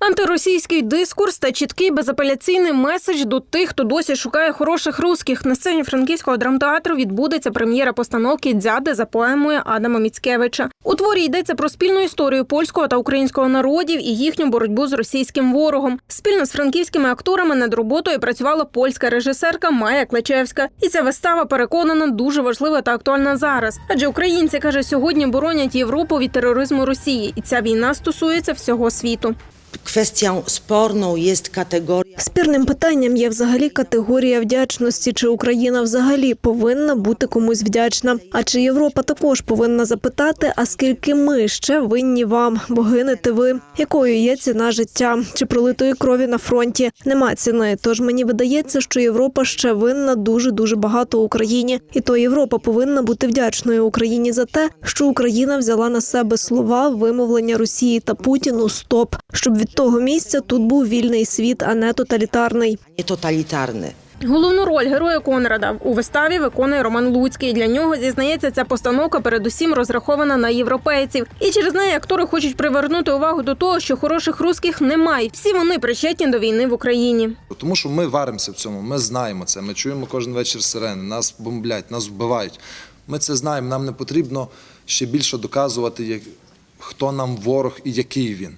Антиросійський дискурс та чіткий безапеляційний меседж до тих, хто досі шукає хороших русських. На сцені франківського драмтеатру відбудеться прем'єра постановки Дзяди за поемою Адама Міцкевича. У творі йдеться про спільну історію польського та українського народів і їхню боротьбу з російським ворогом. Спільно з франківськими акторами над роботою працювала польська режисерка Майя Клечевська. І ця вистава переконана дуже важлива та актуальна зараз. Адже українці каже, сьогодні боронять Європу від тероризму Росії, і ця війна стосується всього світу. Kwestią sporną jest kategoria Спірним питанням є взагалі категорія вдячності, чи Україна взагалі повинна бути комусь вдячна. А чи Європа також повинна запитати, а скільки ми ще винні вам, бо гинете ви? Якою є ціна життя чи пролитої крові на фронті? Нема ціни. Тож мені видається, що Європа ще винна дуже дуже багато Україні, і то Європа повинна бути вдячною Україні за те, що Україна взяла на себе слова вимовлення Росії та Путіну Стоп, щоб від того місця тут був вільний світ, а не тоталітарний. Nietotalitarny. Головну роль героя Конрада у виставі виконує Роман Луцький. Для нього зізнається, ця постановка передусім розрахована на європейців. І через неї актори хочуть привернути увагу до того, що хороших русських немає. Всі вони причетні до війни в Україні. Тому що ми варимося в цьому, ми знаємо це. Ми чуємо кожен вечір сирени, нас бомблять, нас вбивають. Ми це знаємо. Нам не потрібно ще більше доказувати, як, хто нам ворог і який він.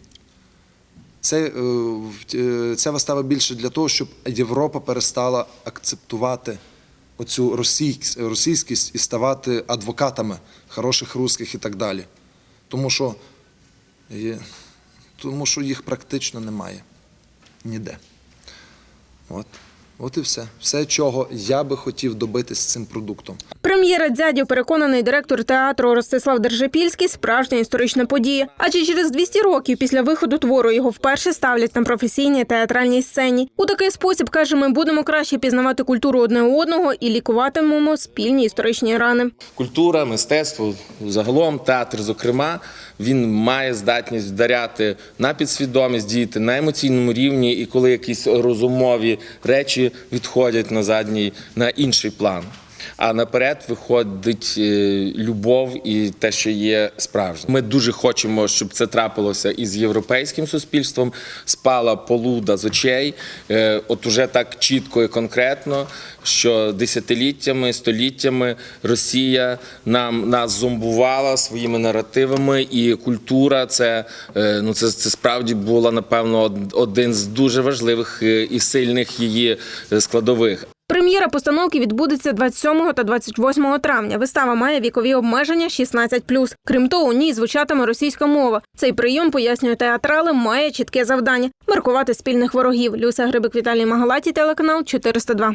Це, е, е, ця вистава більше для того, щоб Європа перестала акцептувати оцю російськість і ставати адвокатами хороших русських і так далі. Тому що, тому що їх практично немає ніде. От. От і все. Все, чого я би хотів добитись цим продуктом. Прем'єра дядів, переконаний директор театру Ростислав Держипільський, справжня історична подія. Адже через 200 років після виходу твору його вперше ставлять на професійній театральній сцені. У такий спосіб каже, ми будемо краще пізнавати культуру одне одного і лікуватимемо спільні історичні рани. Культура, мистецтво, загалом театр, зокрема, він має здатність вдаряти на підсвідомість, діяти на емоційному рівні, і коли якісь розумові речі відходять на задній, на інший план. А наперед виходить е, любов і те, що є справжнє. Ми дуже хочемо, щоб це трапилося із європейським суспільством. Спала полуда з очей. Е, От уже так чітко і конкретно, що десятиліттями, століттями Росія нам нас зомбувала своїми наративами, і культура це е, ну це, це справді була напевно один з дуже важливих і сильних її складових. Прем'єра постановки відбудеться 27 та 28 травня. Вистава має вікові обмеження 16+. Крім того, у ній звучатиме російська мова. Цей прийом, пояснює театрали, має чітке завдання – маркувати спільних ворогів. Люся Грибик, Віталій Магалаті, телеканал 402.